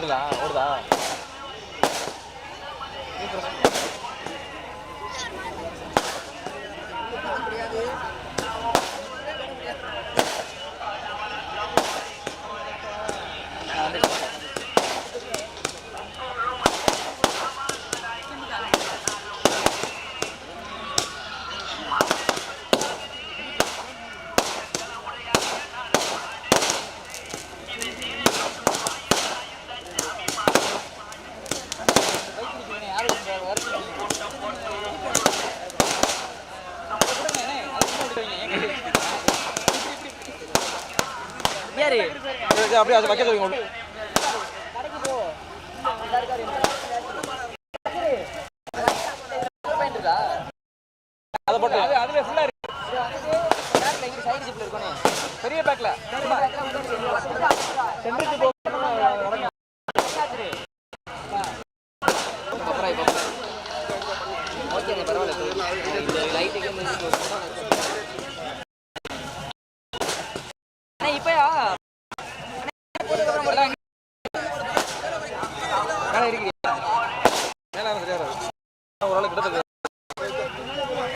ஓடுதா ஓடுதா? அப்படியே அதை வைக்க சொல்லுங்க. அதை போட்டு. அது அதுல ஃபுல்லா இருக்கு. சைடு ஜிப்ல இருக்கணும் பெரிய பேக்ல சென்டருக்கு போ ஓகே பரவாயில்ல. இந்த லைட்டுக்கு மேலே இருக்கிறீங்க மேலே சரியாக ஒரு ஆள் கிட்ட